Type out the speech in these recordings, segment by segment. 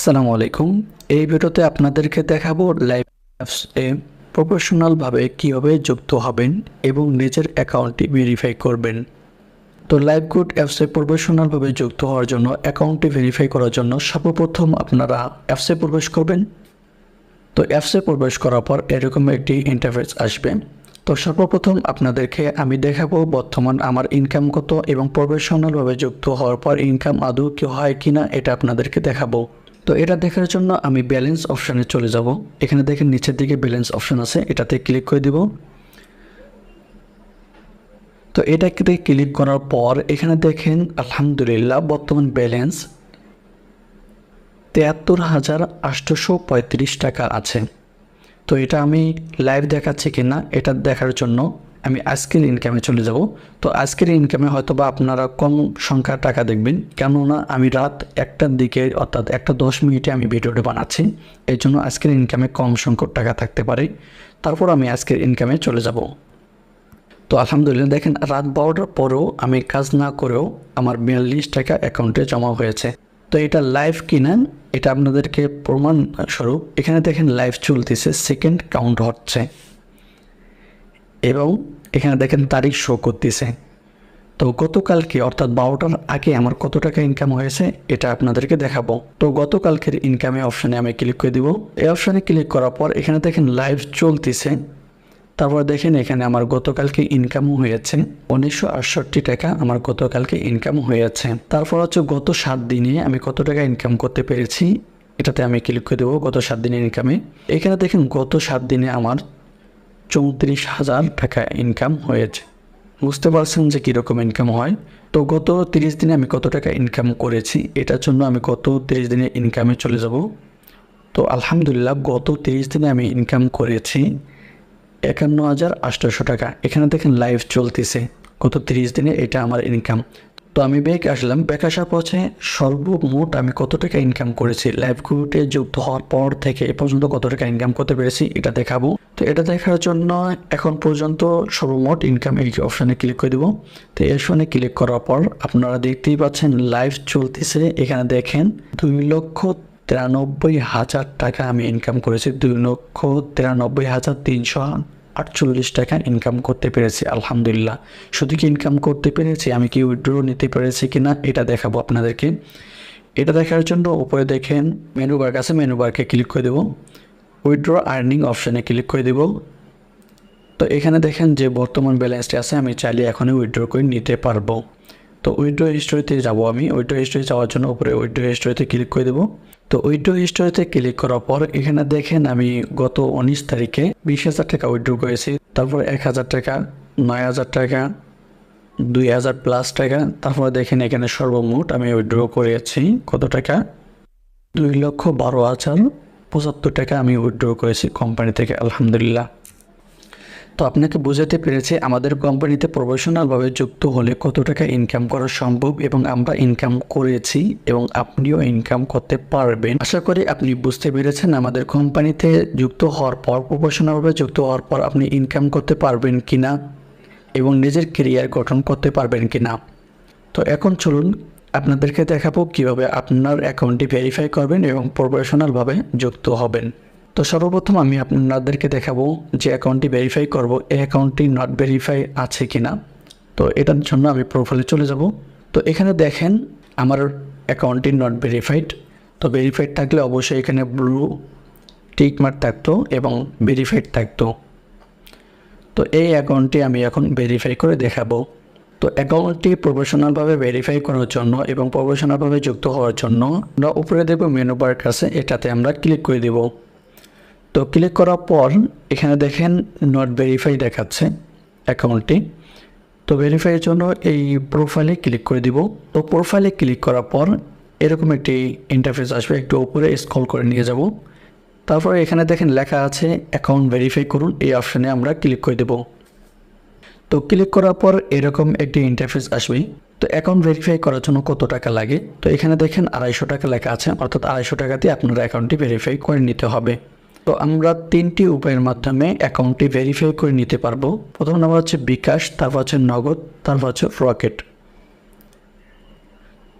আসসালামু আলাইকুম। এই ভিডিওতে আপনাদেরকে দেখাবো লাইভ অ্যাপস এ প্রফেশনালভাবে কীভাবে যুক্ত হবেন এবং নিজের অ্যাকাউন্টটি ভেরিফাই করবেন। তো লাইভ গুড অ্যাপসে প্রফেশনালভাবে যুক্ত হওয়ার জন্য অ্যাকাউন্টটি ভেরিফাই করার জন্য সর্বপ্রথম আপনারা অ্যাপসে প্রবেশ করবেন। তো অ্যাপসে প্রবেশ করার পর এরকম একটি ইন্টারফেস আসবে। তো সর্বপ্রথম আপনাদেরকে আমি দেখাবো বর্তমান আমার ইনকাম কত এবং প্রফেশনালভাবে যুক্ত হওয়ার পর ইনকাম আদৌ কি হয় কিনা এটা আপনাদেরকে দেখাবো। তো এটা দেখার জন্য আমি ব্যালেন্স অপশানে চলে যাব। এখানে দেখেন নিচের দিকে ব্যালেন্স অপশান আছে, এটাতে ক্লিক করে দিব। তো এটাকে ক্লিক করার পর এখানে দেখেন আলহামদুলিল্লাহ বর্তমান ব্যালেন্স তেয়াত্তর হাজার আটশোশো পঁয়ত্রিশ টাকা আছে। তো এটা আমি লাইভ দেখাচ্ছি কি না এটা দেখার জন্য আমি আজকের ইনকামে চলে যাব। তো আজকের ইনকামে হয়তো বা আপনারা কম সংখ্যার টাকা দেখবেন, কেননা আমি রাত একটার দিকে অর্থাৎ একটা দশ মিনিটে আমি ভিডিওটা বানাচ্ছি। এই জন্য আজকের ইনকামে কম সংখ্যক টাকা থাকতে পারে। তারপর আমি আজকের ইনকামে চলে যাব। তো আলহামদুলিল্লাহ, দেখেন রাত বারোটার পরেও আমি কাজ না করেও আমার বিয়াল্লিশ টাকা অ্যাকাউন্টে জমা হয়েছে। তো এটা লাইভ কিনা, এটা আপনাদেরকে প্রমাণ স্বরূপ। এখানে দেখেন লাইভ চলতেছে সেকেন্ড কাউন্ট হচ্ছে। এবং এখানে দেখেন তারিখ শো করতেছে। তো গতকালকে, অর্থাৎ বারোটার আগে আমার কত টাকা ইনকাম হয়েছে, এটা আপনাদেরকে দেখাবো। তো গতকালকের ইনকামে অপশানে আমি ক্লিক করে দিব। এই অপশানে ক্লিক করার পর এখানে দেখেন লাইভ চলতেছে। তারপর দেখেন এখানে আমার গতকালকে ইনকামও হয়েছে। উনিশশো আটষট্টি টাকা আমার গতকালকে ইনকাম হয়েছে। তারপর হচ্ছে গত সাত দিনে আমি কত টাকা ইনকাম করতে পেরেছি, এটাতে আমি ক্লিক করে দেবো গত সাত দিনের ইনকামে এখানে দেখেন গত সাত দিনে আমার চৌত্রিশ হাজার টাকা ইনকাম হয়েছে। বুঝতে পারছেন যে কীরকম ইনকাম হয়? তো গত তিরিশ দিনে আমি কত টাকা ইনকাম করেছি? এটার জন্য আমি গত তিরিশ দিনে ইনকামে চলে যাব। তো আলহামদুলিল্লাহ, গত তিরিশ দিনে আমি ইনকাম করেছি একান্ন হাজার আটশোশো টাকা। এখানে দেখেন লাইভ চলতেছে। গত তিরিশ দিনে এটা আমার ইনকাম তো আমি ব্যাক আসলাম। ব্যাক আসার পথে সর্বমোট আমি কত টাকা ইনকাম করেছি? লাইভ গ্রুপে যুক্ত হওয়ার পর থেকে এ পর্যন্ত কত টাকা ইনকাম করতে পেরেছি? এটা দেখাবো। তো এটা দেখার জন্য এখন পর্যন্ত সর্বমোট ইনকাম এই অপশানে ক্লিক করে দেবো। তো এই অপশানে ক্লিক করার পর আপনারা দেখতেই পাচ্ছেন লাইভ চলতেছে। এখানে দেখেন দুই লক্ষ তিরানব্বই হাজার টাকা আমি ইনকাম করেছি। দুই লক্ষ তিরানব্বই হাজার তিনশো আটচল্লিশ টাকা ইনকাম করতে পেরেছি, আলহামদুলিল্লাহ। শুধু কি ইনকাম করতে পেরেছি, আমি কি উইড্রো নিতে পেরেছি কি না, এটা দেখাবো আপনাদেরকে। এটা দেখার জন্য উপরে দেখেন মেনু বার কাছে মেনু বারকে ক্লিক করে দেবো। উইড্রো আর্নিং অপশানে ক্লিক করে দেবো। তো এখানে দেখেন যে বর্তমান ব্যালেন্সটি আছে, আমি চাইলে এখনই উইড্রো করে নিতে পারব। তো উইড্রো হিস্টোরিতে যাব আমি। উইড্রো হিস্টোরি যাওয়ার জন্য উপরে উইড্রো হিস্টোরিতে ক্লিক করে দেবো। তো উইড্রো হিস্টোরিতে ক্লিক করার পর এখানে দেখেন আমি গত উনিশ তারিখে বিশ হাজার টাকা উইড্রো করেছি। তারপর এক হাজার টাকা, নয় হাজার টাকা, দুই হাজার প্লাস টাকা। তারপর দেখেন এখানে সর্বমোট আমি উইড্রো করেছি কত টাকা? দুই লক্ষ বারো হাজার পঁচাত্তর টাকা আমি উইড্রো করেছি কোম্পানি থেকে, আলহামদুলিল্লাহ। তো আপনাকে বোঝাতে পেরেছে আমাদের কোম্পানিতে প্রফেশনালভাবে যুক্ত হলে কত টাকা ইনকাম করা সম্ভব এবং আমরা ইনকাম করেছি এবং আপনিও ইনকাম করতে পারবেন। আশা করি আপনি বুঝতে পেরেছেন আমাদের কোম্পানিতে যুক্ত হওয়ার পর, প্রফেশনালভাবে যুক্ত হওয়ার পর আপনি ইনকাম করতে পারবেন কিনা এবং নিজের কেরিয়ার গঠন করতে পারবেন কিনা। তো এখন চলুন আপনাদেরকে দেখাবো কীভাবে আপনার অ্যাকাউন্টটি ভেরিফাই করবেন এবং প্রফেশনালভাবে যুক্ত হবেন। তো সর্বপ্রথম আমি আপনাদেরকে দেখাবো যে অ্যাকাউন্টটি ভেরিফাই করব, এই অ্যাকাউন্টটি নট ভেরিফাই আছে কি না তো এটার জন্য আমি প্রোফাইলে চলে যাব। তো এখানে দেখেন, আমার অ্যাকাউন্টটি নট ভেরিফাইড তো ভেরিফাইড থাকলে অবশ্যই এখানে ব্লু টিক মার্ক থাকতো এবং ভেরিফাইড থাকতো। তো এই অ্যাকাউন্টটি আমি এখন ভেরিফাই করে দেখাবো। তো অ্যাকাউন্টটি প্রফেশনালভাবে ভেরিফাই করার জন্য এবং প্রফেশনালভাবে যুক্ত হওয়ার জন্য আমরা উপরে দেখব মেনু বার আছে, এটাতে আমরা ক্লিক করে দেবো। তো ক্লিক করার পর এখানে দেখেন নট ভেরিফাই দেখাচ্ছে অ্যাকাউন্টটি তো ভেরিফাইয়ের জন্য এই প্রোফাইলে ক্লিক করে দিব। তো প্রোফাইলে ক্লিক করার পর এরকম একটি ইন্টারফেস আসবে, একটু উপরে স্ক্রল করে নিয়ে যাব। তারপর এখানে দেখেন লেখা আছে অ্যাকাউন্ট ভেরিফাই করুন, এই অপশানে আমরা ক্লিক করে দেব। তো ক্লিক করার পর এরকম একটি ইন্টারফেস আসবে। তো অ্যাকাউন্ট ভেরিফাই করার জন্য কত টাকা লাগে? তো এখানে দেখেন আড়াইশো টাকা লেখা আছে, অর্থাৎ আড়াইশো টাকাতে আপনার অ্যাকাউন্টটি ভেরিফাই করে নিতে হবে। তো আমরা তিনটি উপায়ের মাধ্যমে অ্যাকাউন্টটি ভেরিফাই করে নিতে পারব। প্রথম নাম্বার হচ্ছে বিকাশ, তারপর হচ্ছে নগদ, তারপর হচ্ছে রকেট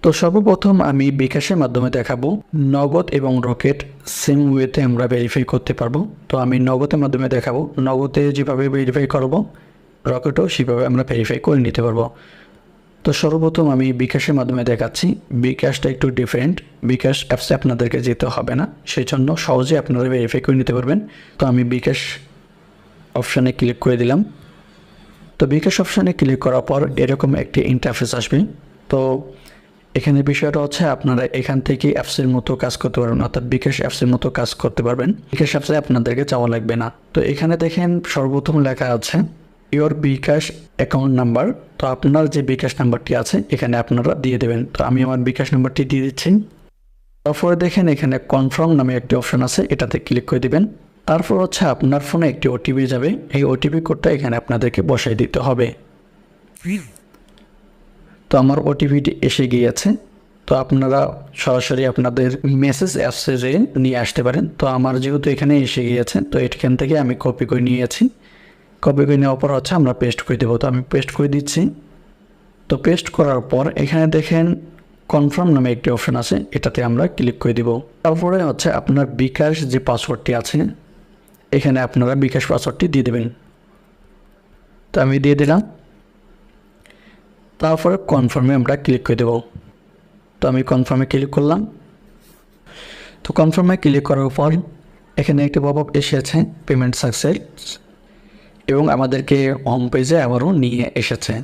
তো সর্বপ্রথম আমি বিকাশের মাধ্যমে দেখাবো, নগদ এবং রকেট সেম ওয়েতে আমরা ভেরিফাই করতে পারব। তো আমি নগদের মাধ্যমে দেখাবো, নগদে যেভাবে ভেরিফাই করব রকেটও সেভাবে আমরা ভেরিফাই করে নিতে পারব। তো সর্বপ্রথম আমি বিকাশের মাধ্যমে দেখাচ্ছি। বিকাশটা একটু ডিফারেন্ট বিকাশ অ্যাপসে আপনাদেরকে যেতে হবে না। সেই জন্য সহজে আপনারা ভেরিফাই করে নিতে পারবেন। তো আমি বিকাশ অপশানে ক্লিক করে দিলাম। তো বিকাশ অপশানে ক্লিক করার পর এরকম একটি ইন্টারফেস আসবে। তো এখানে বিষয়টা হচ্ছে আপনারা এখান থেকে অ্যাপসের মতো কাজ করতে পারবেন, অর্থাৎ বিকাশ অ্যাপসের মতো কাজ করতে পারবেন। বিকাশ অ্যাপসে আপনাদেরকে চাওয়া লাগবে না। তো এখানে দেখেন সর্বপ্রথম লেখা আছে ইওর বিকাশ অ্যাকাউন্ট নাম্বার তো আপনার যে বিকাশ নাম্বারটি আছে, এখানে আপনারা দিয়ে দেবেন। তো আমি আমার বিকাশ নাম্বারটি দিয়ে দিচ্ছি। তারপরে দেখেন এখানে কনফার্ম নামে একটি অপশন আছে, এটাতে ক্লিক করে দিবেন। তারপর হচ্ছে আপনার ফোনে একটি ওটিপি যাবে। এই ওটিপি কোডটা এখানে আপনাদেরকে বসাই দিতে হবে। তো আমার ওটিপিটি এসে গিয়েছে। তো আপনারা সরাসরি আপনাদের মেসেজ অ্যাপসে নিয়ে আসতে পারেন। তো আমার যেহেতু এখানে এসে গিয়েছে, তো এখান থেকে আমি কপি করে নিয়েছি। কপি করে নেওয়ার পর হচ্ছে আমরা পেস্ট করে দেবো। তো আমি পেস্ট করে দিচ্ছি। তো পেস্ট করার পর এখানে দেখেন কনফার্ম নামে একটি অপশন আছে। এটাতে আমরা ক্লিক করে দিব। তারপরে হচ্ছে আপনার বিকাশ যে পাসওয়ার্ডটি আছে, এখানে আপনারা বিকাশ পাসওয়ার্ডটি দিয়ে দেবেন। তো আমি দিয়ে দিলাম। তারপরে কনফার্মে আমরা ক্লিক করে দেব। তো আমি কনফার্মে ক্লিক করলাম। তো কনফার্মে ক্লিক করার পর এখানে একটি আপ এসেছে পেমেন্ট সাকসেস এবং আমাদেরকে হোম পেজে আবারও নিয়ে এসেছে।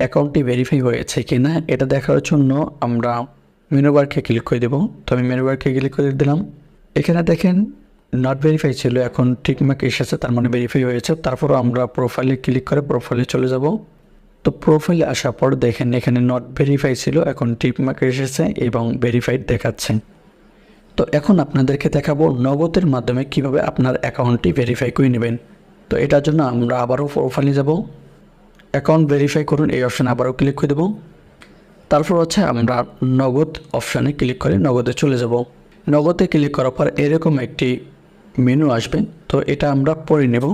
অ্যাকাউন্টটি ভেরিফাই হয়েছে কি না এটা দেখার জন্য আমরা মেনুবারকে ক্লিক করে দেবো। তো আমি মেনুবারকে ক্লিক করে দিলাম। এখানে দেখেন নট ভেরিফাই ছিল, এখন টিকমার্ক এসেছে, তার মানে ভেরিফাই হয়েছে। তারপরও আমরা প্রোফাইলে ক্লিক করে প্রোফাইলে চলে যাব। তো প্রোফাইলে আসার পর দেখেন, এখানে নট ভেরিফাই ছিল, এখন টিকমার্ক এসেছে এবং ভেরিফাইড দেখাচ্ছে। তো এখন আপনাদেরকে দেখাবো নগদের মাধ্যমে কীভাবে আপনার অ্যাকাউন্টটি ভেরিফাই করে নেবেন। তো এটার জন্য আমরা আবারও প্রোফাইলে যাব। অ্যাকাউন্ট ভেরিফাই করুন, এই অপশানে আবারও ক্লিক করে দেবো। তারপর হচ্ছে আমরা নগদ অপশানে ক্লিক করে নগদে চলে যাব। নগদে ক্লিক করার পর এরকম একটি মেনু আসবে, তো এটা আমরা পড়ে নেব।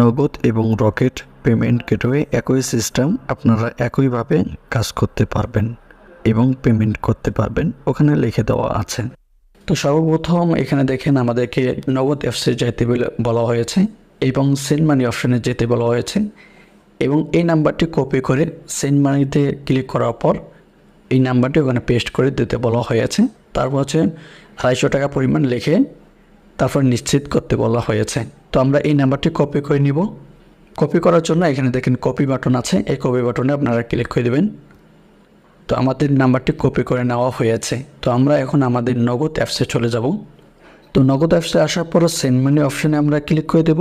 নগদ এবং রকেট পেমেন্ট গেটওয়ে একই সিস্টেম আপনারা একইভাবে কাজ করতে পারবেন এবং পেমেন্ট করতে পারবেন, ওখানে লিখে দেওয়া আছে। তো সর্বপ্রথম এখানে দেখেন আমাদেরকে নগদ অ্যাপসে যেতে বলা হয়েছে এবং সেন্ড মানি অপশানে যেতে বলা হয়েছে এবং এই নাম্বারটি কপি করে সেন্ড মানিতে ক্লিক করার পর এই নাম্বারটি ওখানে পেস্ট করে দিতে বলা হয়েছে। তারপর হচ্ছে আড়াইশো টাকা পরিমাণ লিখে তারপর নিশ্চিত করতে বলা হয়েছে। তো আমরা এই নাম্বারটি কপি করে নিব। কপি করার জন্য এখানে দেখেন কপি বাটন আছে। এই কপি বাটনে আপনারা ক্লিক করে দেবেন। তো আমাদের নাম্বারটি কপি করে নেওয়া হয়েছে। তো আমরা এখন আমাদের নগদ অ্যাপসে চলে যাব। তো নগদ অ্যাপসে আসার পর সেন্ড মানি অপশানে আমরা ক্লিক করে দেব।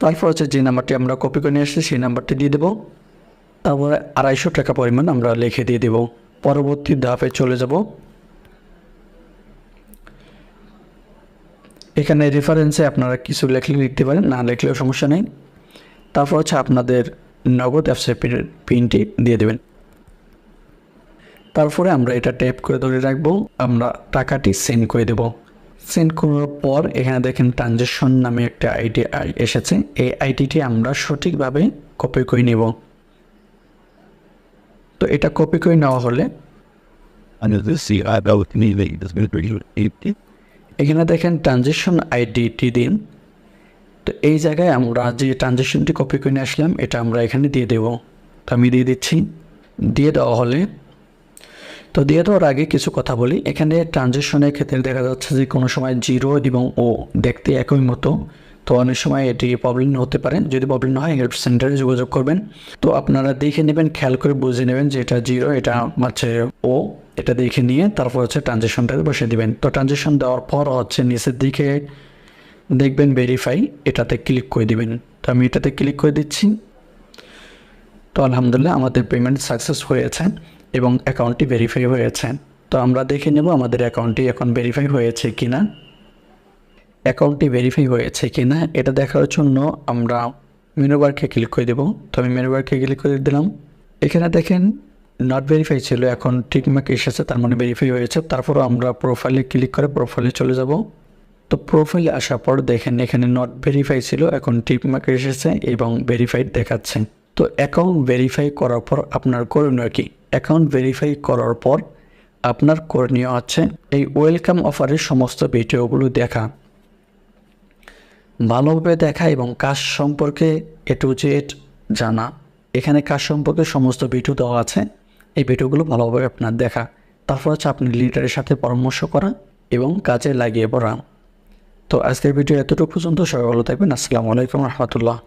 তারপর হচ্ছে যে নাম্বারটি আমরা কপি করে নিয়ে এসেছি, সেই নাম্বারটি দিয়ে দেবো। তারপরে আড়াইশো টাকা পরিমাণ আমরা লিখে দিয়ে দেব। পরবর্তী ধাপে চলে যাব। এখানে রেফারেন্সে আপনারা কিছু লেখলে লিখতে পারেন, না লেখলেও সমস্যা নেই। তারপর হচ্ছে আপনাদের নগদ অ্যাপসের পিনটি দিয়ে দেবেন। তারপরে আমরা এটা ট্যাপ করে ধরে রাখব। আমরা টাকাটি সেন্ড করে দেব। সেন্ড করার পর এখানে দেখেন ট্রানজ্যাকশন নামে একটা আইডি এসেছে। এই আইডিটি আমরা সঠিকভাবে কপি করে নেব। তো এটা কপি করে নেওয়া হলে এখানে দেখেন ট্রানজ্যাকশন আইডিটি দিন। তো এই জায়গায় আমরা যে ট্রানজ্যাকশনটি কপি করে নিয়ে আসলাম এটা আমরা এখানে দিয়ে দেব। তো আমি দিয়ে দিচ্ছি। দিয়ে দেওয়া হলে তো দিয়ে দেওয়ার আগে কিছু কথা বলি। এখানে ট্রানজ্যাকশনের ক্ষেত্রে দেখা যাচ্ছে যে কোনো সময় জিরো এবং ও দেখতে একই মতো। তো অনেক সময় এটি প্রবলেম হতে পারে। যদি প্রবলেম হয় হেল্প সেন্টারে যোগাযোগ করবেন। তো আপনারা দেখে নেবেন, খেয়াল করে বুঝে নেবেন যে এটা জিরো এটা হচ্ছে ও এটা দেখে নিয়ে তারপর হচ্ছে ট্রানজ্যাকশনটা বসে দিবেন। তো ট্রানজ্যাকশন দেওয়ার পর হচ্ছে নিচের দিকে দেখবেন ভেরিফাই এটাতে ক্লিক করে দিবেন। তো আমি এটাতে ক্লিক করে দিচ্ছি। তো আলহামদুলিল্লাহ আমাদের পেমেন্ট সাকসেস হয়েছে। এবং অ্যাকাউন্টটি ভেরিফাই হয়েছে। তো আমরা দেখে নেব আমাদের অ্যাকাউন্টটি এখন ভেরিফাই হয়েছে কি না অ্যাকাউন্টটি ভেরিফাই হয়েছে কি না এটা দেখার জন্য আমরা মেনুবারকে ক্লিক করে দেবো। তো আমি মেনুবারকে ক্লিক করে দিলাম। এখানে দেখেন নট ভেরিফাই ছিল, এখন টিকমার্ক এসেছে, তার মানে ভেরিফাই হয়েছে। তারপরও আমরা প্রোফাইলে ক্লিক করে প্রোফাইলে চলে যাব। তো প্রোফাইলে আসার পর দেখেন, এখানে নট ভেরিফাই ছিল, এখন টিকমার্ক এসেছে এবং ভেরিফাইড দেখাচ্ছে। তো অ্যাকাউন্ট ভেরিফাই করার পর আপনার করণীয় কি? অ্যাকাউন্ট ভেরিফাই করার পর আপনার করণীয় আছে এই ওয়েলকাম অফারের সমস্ত ভিডিওগুলো দেখা। ভালোভাবে দেখা এবং কাজ সম্পর্কে এ টু জেড জানা। এখানে কাজ সম্পর্কে সমস্ত ভিডিও দেওয়া আছে। এই ভিডিওগুলো ভালোভাবে আপনার দেখা। তারপর হচ্ছে আপনি লিডারের সাথে পরামর্শ করা এবং কাজে লাগিয়ে পড়া। তো আজকের ভিডিও এতটুকু পর্যন্ত। সবাই ভালো থাকবেন। আসসালামু আলাইকুম রহমতুল্লাহ।